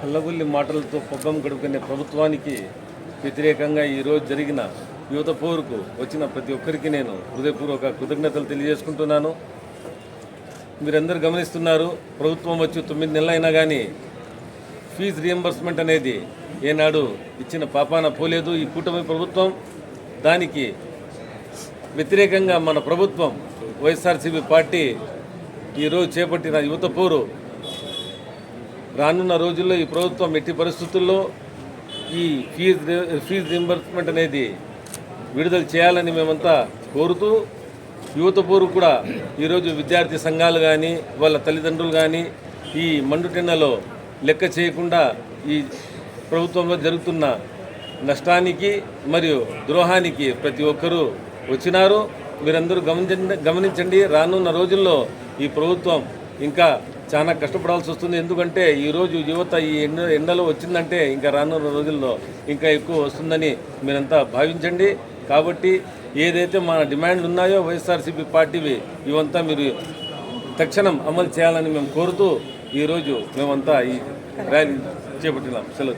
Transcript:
కళ్ళగుల్లి మాటలతో పబ్బం గడుపుకునే ప్రభుత్వానికి వ్యతిరేకంగా ఈరోజు జరిగిన యువత పోరుకు వచ్చిన ప్రతి ఒక్కరికి నేను హృదయపూర్వక కృతజ్ఞతలు తెలియజేసుకుంటున్నాను. మీరందరూ గమనిస్తున్నారు ప్రభుత్వం వచ్చి తొమ్మిది నెలలైనా కానీ ఫీజు రియంబర్స్మెంట్ అనేది ఏనాడు ఇచ్చిన పాపాన పోలేదు. ఈ కూటమి ప్రభుత్వం దానికి వ్యతిరేకంగా మన ప్రభుత్వం వైఎస్ఆర్సీపీ పార్టీ ఈరోజు చేపట్టిన యువత పోరు రానున్న రోజుల్లో ఈ ప్రభుత్వం ఎట్టి పరిస్థితుల్లో ఈ ఫీజు ఫీజు రింబర్స్మెంట్ అనేది విడుదల చేయాలని మేమంతా కోరుతూ యువత పోరు కూడా ఈరోజు విద్యార్థి సంఘాలు కానీ వాళ్ళ తల్లిదండ్రులు కానీ ఈ మండుటెన్నలో లెక్క చేయకుండా ఈ ప్రభుత్వంలో జరుగుతున్న నష్టానికి మరియు ద్రోహానికి ప్రతి ఒక్కరూ వచ్చినారు. మీరందరూ గమనించండి గమనించండి రానున్న రోజుల్లో ఈ ప్రభుత్వం ఇంకా చాలా కష్టపడాల్సి వస్తుంది. ఎందుకంటే ఈరోజు యువత ఈ ఎండ ఎండలో వచ్చిందంటే ఇంకా రానున్న రోజుల్లో ఇంకా ఎక్కువ వస్తుందని మీరంతా భావించండి. కాబట్టి ఏదైతే మన డిమాండ్లు ఉన్నాయో వైఎస్ఆర్సీపీ పార్టీవి ఇవంతా మీరు తక్షణం అమలు చేయాలని మేము కోరుతూ ఈరోజు మేమంతా ఈ ర్యాలీ చేపట్టినాం. సెలవు